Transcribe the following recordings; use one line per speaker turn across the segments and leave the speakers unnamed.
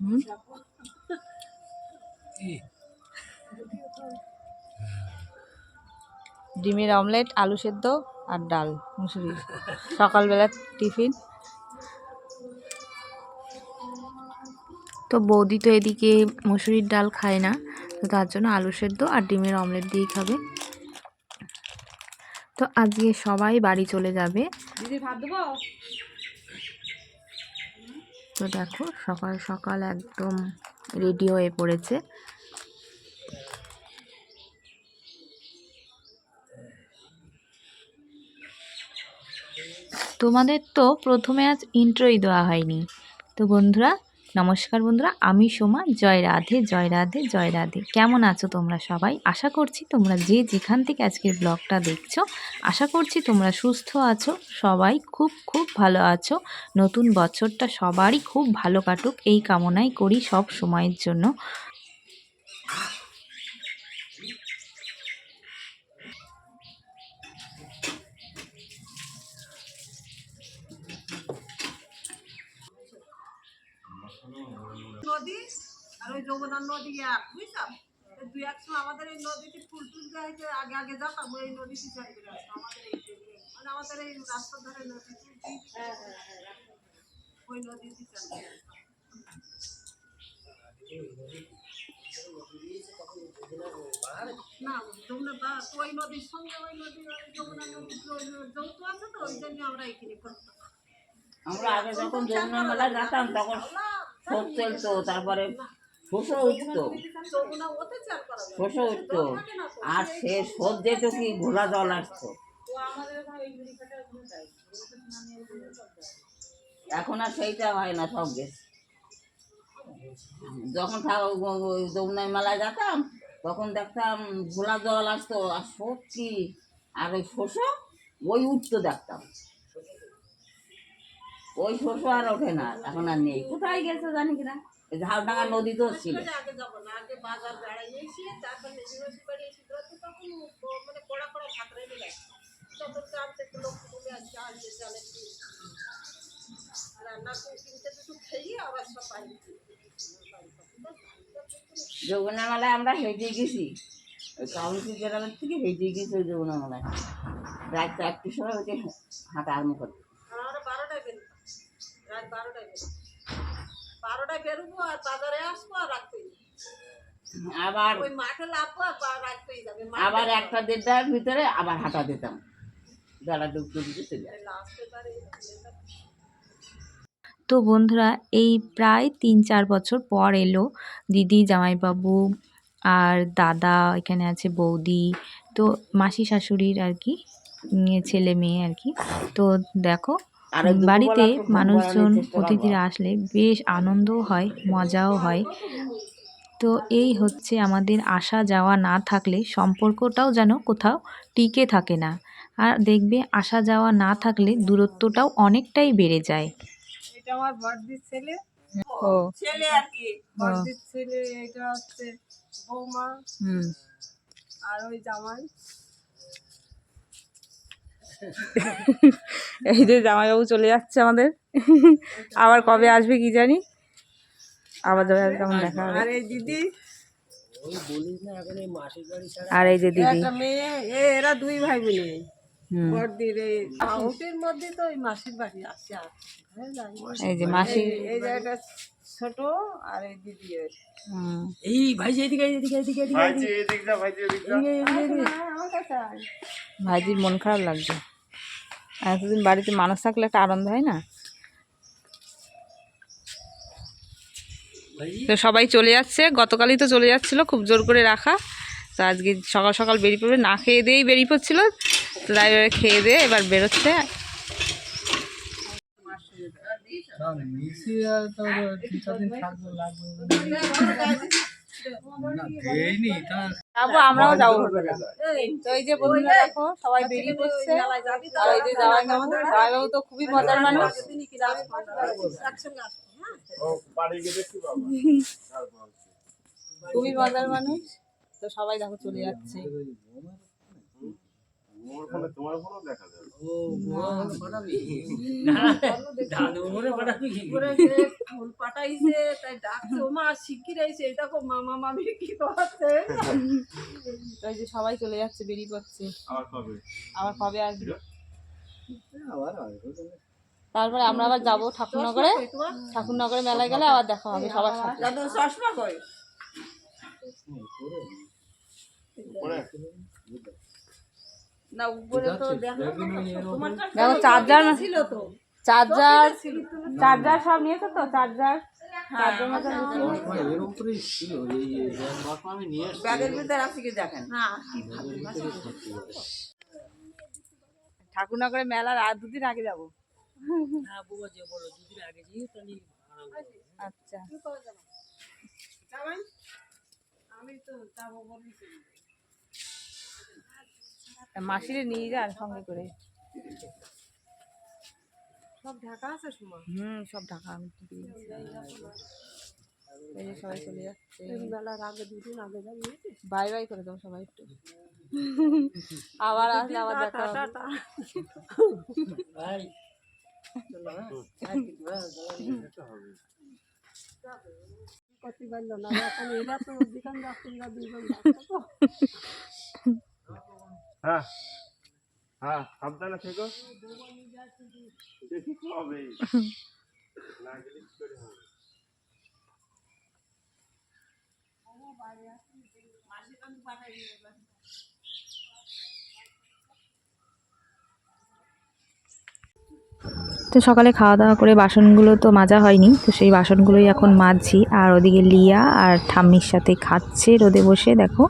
হুম? ডিমের অমলেট আলু সেদ্ধ আর ডাল মুসুরি। সকালবেলা টিফিন। তো বৌদি তো এদিকে মুসুরির ডাল খায় না তো তার জন্য আলু সেদ্ধ আর ডিমের অমলেট দিয়েই খাবে। তো আজকে সবাই বাড়ি চলে যাবে।
দিদি ভাত দেবো?
তো দেখো, সকাল সকাল একদম রেডি হয়ে পড়েছে। তোমাদের তো প্রথমে আজ ইন্ট্রোই দেওয়া হয়নি। তো বন্ধুরা নমস্কার বন্ধুরা, আমি সোমা। জয় রাধে জয় রাধে জয় রাধে। কেমন আছো তোমরা সবাই? আশা করছি তোমরা যে যেখান থেকে আজকের ব্লগটা দেখছ, আশা করছি তোমরা সুস্থ আছো, সবাই খুব খুব ভালো আছো। নতুন বছরটা সবারই খুব ভালো কাটুক, এই কামনাই করি সব সময়ের জন্য।
নদী আর ওই যমুনার নদী এক বুঝছ? এই দুই আমাদের এই নদীতে ফুল টুল দেওয়া হয়েছে আগে আগে যেতাম ওই নদীতে চাই করে আমাদের এই মানে আমাদের এই রাস্তার ধারে নদী ওই নদীতে চাই করে না যমুনা বা- ওই নদীর সঙ্গে ওই নদী ওই যমুনা নদী যৌথ আছে তো ওই জন্য আমরা এখানে করতাম
আমরা আগে যখন যমুনা মেলা যেতাম তখন শোধ চলতো তারপরে শোষও উঠতো। শোষও উঠতো। আর সে শোধ যেত কি ঘোলা জল আসতো। এখন আর সেইটা হয় না সব গেছে। যখন থা- ও- ওই যমুনা মেলায় যেতাম তখন দেখতাম ঘোলা জল আসতো। আর কি আর ওই শোষও ওই উঠতো দেখতাম। ওই শোষও আর ওঠে না এখন আর নেই। কোথায় গেছে জানি কিনা ঝাউডাঙ্গা নদী তো ছিল।
ব- মানে
আমরা হেঁটে গেছি। ওই কাউন্সি গ্রামের থেকে হেঁটে গেছি ওই যমুনা মেলায় রাত চারটের সময় ওইটা হাঁটা আরম্ভ করতে।
রাত বারোটায় বারোটায় বেরোবো আর বাজারে আসব আর রাখতেই
আবার
ওই মাঠে লাভবো আর রাখতেই যাবে।
আবার একটা দেড়টার ভিতরে আবার হাঁটা দিতাম। যারা ডুবতে দিতে চলে
তো বন্ধুরা এই প্রায় তিন চার বছর পর এলো দিদি জামাইবাবু আর দাদা এখানে আছে বৌদি তো মাসি শাশুড়ির আর কি ছেলে মেয়ে আর কি। তো দেখো বাড়িতে মানুষজন। অতিথিরা আসলে বেশ আনন্দও হয় মজাও হয়। তো এই হচ্ছে আমাদের আসা যাওয়া না থাকলে সম্পর্কটাও যেন কোথাও টিকে থাকে না। আর দেখবে আসা যাওয়া না থাকলে দূরত্বটাও অনেকটাই বেড়ে যায়।
এটা আমার বড়দির ছেলে।
ও।
ছেলে আর কি। বড়দির ছেলে এটা হচ্ছে বৌমা।
হুম।
আর ওই জামাই।
এই যে জামাইবাবু চলে যাচ্ছে আমাদের। আবার কবে আসবে কি জানি? আবার যাবে কেমন দেখা হবে।
আর এই দিদি।
আর এই যে দিদি।
মেয়ে এরা দুই ভাই বোনে এই তো মাসির বাড়ি আছে আর হ্যাঁ,
যে মাসি
এই- ছোট আর এই দিদি
এই ভাই এদিকে এদিকে।
ভাইজির মন খারাপ লাগছে। এতদিন বাড়িতে মানুষ থাকলে একটা আনন্দ হয় না? তো সবাই চলে যাচ্ছে গতকালই তো চলে যাচ্ছিল খুব জোর করে রাখা। তো আজকে সকাল সকাল বেরিয়ে পড়বে। না খেয়ে দিয়েই বেরিয়ে পড়ছিল তো তাই খেয়ে দিয়ে এবার বেরোচ্ছে। যাব আমরাও যাব। তো এই যে বন্ধুরা দেখো সবাই বেরিয়ে পড়ছে। আর এই যে জামাইবাবু তো খুবই মজার মানুষ? খুবই মজার মানুষ। তো সবাই দেখো চলে যাচ্ছে।
ফোনে তোমার ফোনও দেখা যাবে
করে যে ফুল পাঠাইছে তাই ডাকছে। ও মা শিগগির আইছে। মামা মামি কি করছে?
ওই যে সবাই চলে যাচ্ছে বেরিয়ে পড়ছে।
আবার কবে?
আবার কবে আসবে? তারপরে আমরা আবার যাব ঠাকুরনগরে। ঠাকুরনগরে মেলায় গেলে আবার দেখা হবে সবার সাথে।
চশমা কই?
পরে
না উপরে তো দেখো
চার্জার
ছিল তো।
চার্জার চার্জার সব নিয়েছো তো? চার্জার
হ্যাঁ
ঠাকুরনগরে মেলার আর দুদিন আগে যাব। আচ্ছা।
আমি তো যাব
মাসিরে নিয়ে যান সঙ্গে করে।
সব ঢাকা আছে সময়
হুম সব ঢাকা আমি এই যে সবাই চলে যাচ্ছে।
বেলার আগে দুদিন আগে যাবি
বাই বাই করে দাও সবাই একটু। আবার আসলে আবার দেখা হবে।
টাটা কতি বাজল না এখন এরা তো দুজন তো।
হ্যাঁ। হ্যাঁ
তো সকালে খাওয়া দাওয়া করে বাসনগুলো তো মাজা হয়নি, তো সেই বাসনগুলোই এখন মাজছি। আর ওদিকে লিয়া আর ঠাম্মির সাথে খাচ্ছে রোদে বসে, দেখো।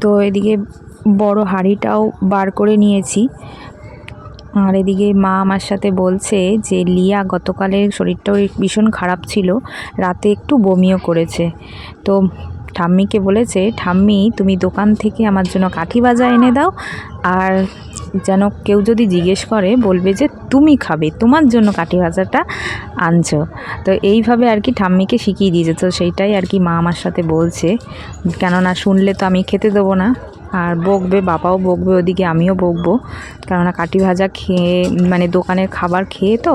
তো এদিকে বড় হাঁড়িটাও বার করে নিয়েছি। আর এদিকে মা আমার সাথে বলছে যে, লিয়া গতকালের শরীরটাও ভীষণ খারাপ ছিল, রাতে একটু বমিও করেছে। তো ঠাম্মিকে বলেছে, ঠাম্মি, তুমি দোকান থেকে আমার জন্য কাঠি বাজা এনে দাও, আর যেন কেউ যদি জিজ্ঞেস করে, বলবে যে তুমি খাবে, তোমার জন্য কাঠি ভাজাটা আনছো। তো এইভাবে আর কি ঠাম্মিকে শিখিয়ে দিয়েছে। তো সেইটাই আর কি মা আমার সাথে বলছে। কেননা শুনলে তো আমি খেতে দেবো না। আর বকবে, বাবাও বকবে, ওদিকে আমিও বকবো। কেননা কাঠি ভাজা খেয়ে মানে দোকানের খাবার খেয়ে তো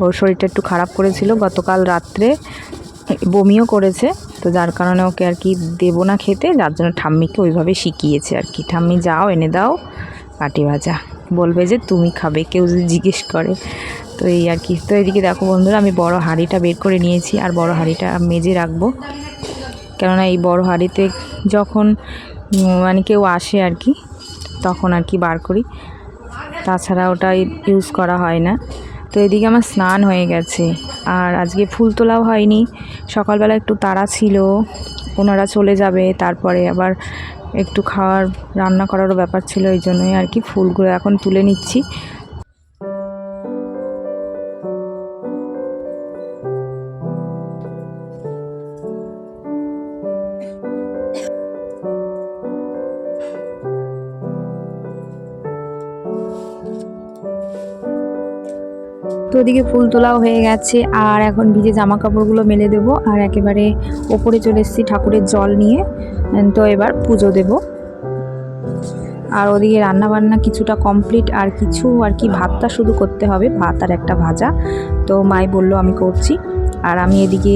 ওর শরীরটা একটু খারাপ করেছিল। গতকাল রাত্রে বমিও করেছে। তো যার কারণে ওকে আর কি দেবো না খেতে। যার জন্য ঠাম্মিকে ওইভাবে শিখিয়েছে আর কি। ঠাম্মি যাও, এনে দাও। কাটি ভাজা। বলবে যে, তুমি খাবে। কেউ যদি জিজ্ঞেস করে। তো এই আর কি। তো এদিকে দেখো বন্ধুরা, আমি বড় হাঁড়িটা বের করে নিয়েছি। আর বড় হাঁড়িটা মেজে রাখব। কেননা এই বড় হাঁড়িতে যখন মানে কেউ আসে আর কি, তখন আর কি বার করি। তাছাড়া ওটা ইউজ করা হয় না। তো এদিকে আমার স্নান হয়ে গেছে। আর আজকে ফুল তোলাও হয়নি। সকালবেলা একটু তাড়া ছিল। ওনারা চলে যাবে। তারপরে আবার একটু খাওয়ার রান্না করারও ব্যাপার ছিল এই জন্যই আর কি ফুলগুলো এখন তুলে নিচ্ছি। তো ওদিকে ফুল তোলাও হয়ে গেছে, আর এখন ভিজে জামা কাপড়গুলো মেলে দেবো, আর একেবারে ওপরে চলে এসেছি ঠাকুরের জল নিয়ে তো এবার পুজো দেব। আর ওদিকে রান্না বান্না কিছুটা কমপ্লিট, আর কিছু আর কি ভাতটা শুধু করতে হবে, ভাত আর একটা ভাজা। তো মাই বলল আমি করছি, আর আমি এদিকে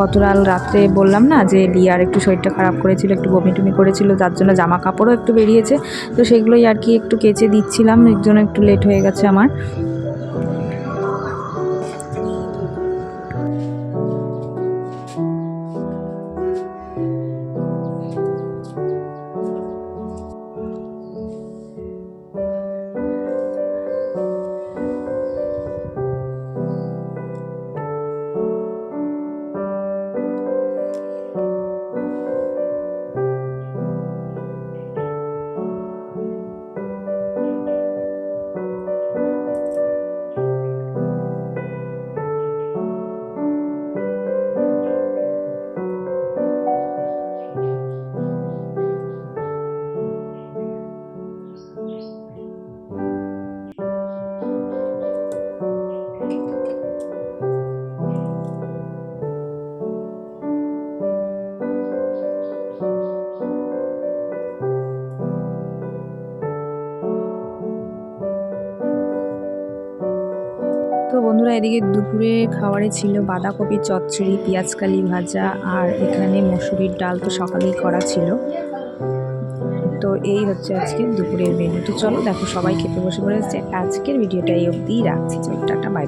গতকাল রাত্রে বললাম না যে লিয়ার একটু শরীরটা খারাপ করেছিল, একটু বমি টমি করেছিল, যার জন্য জামা কাপড়ও একটু বেরিয়েছে। তো সেগুলোই আর কি একটু কেচে দিচ্ছিলাম এর জন্য একটু লেট হয়ে গেছে আমার। এদিকে দুপুরে খাবারে ছিল বাঁধাকপি, চচ্চড়ি, পেঁয়াজকালি ভাজা আর এখানে মসুরির ডাল তো সকালেই করা ছিল। তো এই হচ্ছে আজকে দুপুরের মেনু তো চলো দেখো সবাই খেতে বসে পড়েছে। আজকের ভিডিওটা এই অবধিই রাখছি। চলো, টাটা বাই